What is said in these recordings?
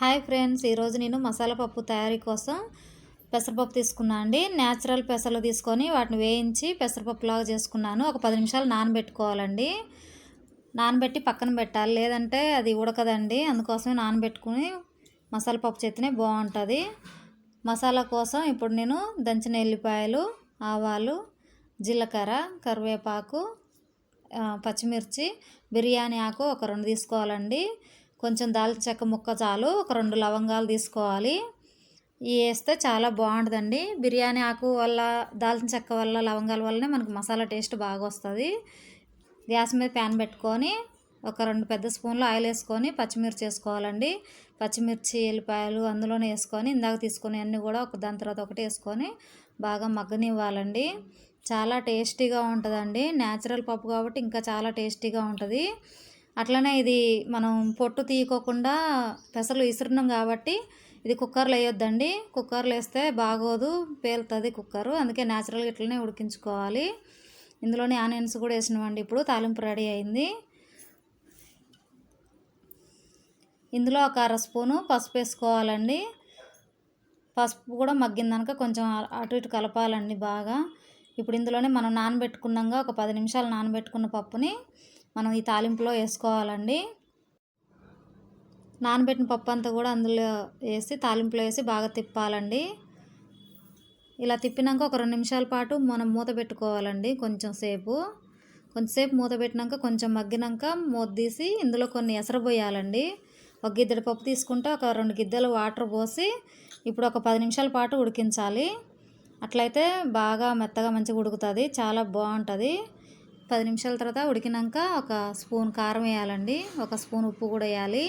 Hi friends ఈరోజు నేను మసాలా పప్పు తయారీ కోసం పెసరపప్పు తీసుకున్నాను అండి. న్యాచురల్ పెసలు తీసుకొని వాటిని వేయించి పెసరపప్పులాగా చేసుకున్నాను. ఒక పది నిమిషాలు నానబెట్టుకోవాలండి. నానబెట్టి పక్కన పెట్టాలి. లేదంటే అది ఉడకదండి. అందుకోసమే నానబెట్టుకుని మసాలా పప్పు చేతినే బాగుంటుంది. మసాలా కోసం ఇప్పుడు నేను దంచిన ఎల్లిపాయలు ఆవాలు జీలకర్ర కరివేపాకు పచ్చిమిర్చి బిర్యానీ ఆకు ఒక రెండు తీసుకోవాలండి. కొంచెం దాల్చక్క చెక్క ముక్క చాలు. ఒక రెండు లవంగాలు తీసుకోవాలి. ఇవి వేస్తే చాలా బాగుంటుందండి. బిర్యానీ ఆకు వల్ల దాల్చిన చెక్క వల్ల లవంగాల వల్లనే మనకు మసాలా టేస్ట్ బాగా వస్తుంది. గ్యాస్ మీద ప్యాన్ పెట్టుకొని ఒక రెండు పెద్ద స్పూన్లు ఆయిల్ వేసుకొని పచ్చిమిర్చి వేసుకోవాలండి. పచ్చిమిర్చి ఎల్లిపాయలు అందులోనే వేసుకొని ఇందాక తీసుకుని అన్నీ కూడా ఒక దాని తర్వాత ఒకటి వేసుకొని బాగా మగ్గనివ్వాలండి. చాలా టేస్టీగా ఉంటుందండి. న్యాచురల్ పప్పు కాబట్టి ఇంకా చాలా టేస్టీగా ఉంటుంది. అట్లనే ఇది మనం పొట్టు తీయకోకుండా పెసలు ఇసురున్నాం కాబట్టి ఇది కుక్కర్లో వేయొద్దండి. కుక్కర్లో వేస్తే బాగోదు పేలుతుంది కుక్కరు. అందుకే న్యాచురల్గా ఇట్లనే ఉడికించుకోవాలి. ఇందులోనే ఆనియన్స్ కూడా వేసినామండి ఇప్పుడు తాలింపు రెడీ అయింది. ఇందులో ఒక అర స్పూను పసుపు వేసుకోవాలండి. పసుపు కూడా మగ్గిందనక కొంచెం అటు ఇటు కలపాలండి బాగా. ఇప్పుడు ఇందులోనే మనం నానబెట్టుకున్నాక ఒక పది నిమిషాలు నానబెట్టుకున్న పప్పుని మనం ఈ తాలింపులో వేసుకోవాలండి. నానబెట్టిన పప్పు అంతా కూడా అందులో వేసి తాలింపులో వేసి బాగా తిప్పాలండి. ఇలా తిప్పినాక ఒక రెండు నిమిషాల పాటు మనం మూత పెట్టుకోవాలండి కొంచెం సేపు. కొంచెంసేపు మూత పెట్టినాక కొంచెం మగ్గినాక మూత తీసి ఇందులో కొన్ని ఎసరు పోయాలండి ఒక గిద్దెడు పప్పు తీసుకుంటే ఒక రెండు గిద్దెలు వాటర్ పోసి ఇప్పుడు ఒక పది నిమిషాల పాటు ఉడికించాలి. అట్లయితే బాగా మెత్తగా మంచిగా ఉడుకుతుంది చాలా బాగుంటుంది. పది నిమిషాల తర్వాత ఉడికినాక ఒక స్పూన్ కారం వేయాలండి. ఒక స్పూన్ ఉప్పు కూడా వేయాలి.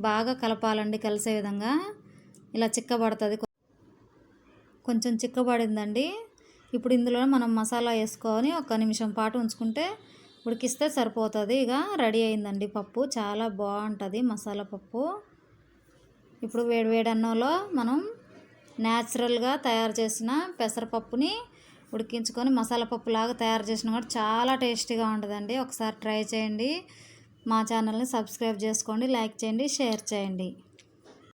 బాగా కలపాలండి కలిసే విధంగా. ఇలా చిక్కబడుతుంది. కొంచెం చిక్కబడిందండి. ఇప్పుడు ఇందులో మనం మసాలా వేసుకొని ఒక నిమిషం పాటు ఉంచుకుంటే ఉడికిస్తే సరిపోతుంది. ఇక రెడీ అయిందండి పప్పు. చాలా బాగుంటుంది మసాలా పప్పు. ఇప్పుడు వేడి వేడి అన్నంలో మనం న్యాచురల్గా తయారు చేసిన పెసరపప్పుని ఉడికించుకొని మసాలా పప్పులాగా తయారు చేసిన కూడా చాలా టేస్టీగా ఉంటుందండి. ఒకసారి ట్రై చేయండి. మా ఛానల్ని సబ్స్క్రైబ్ చేసుకోండి లైక్ చేయండి షేర్ చేయండి.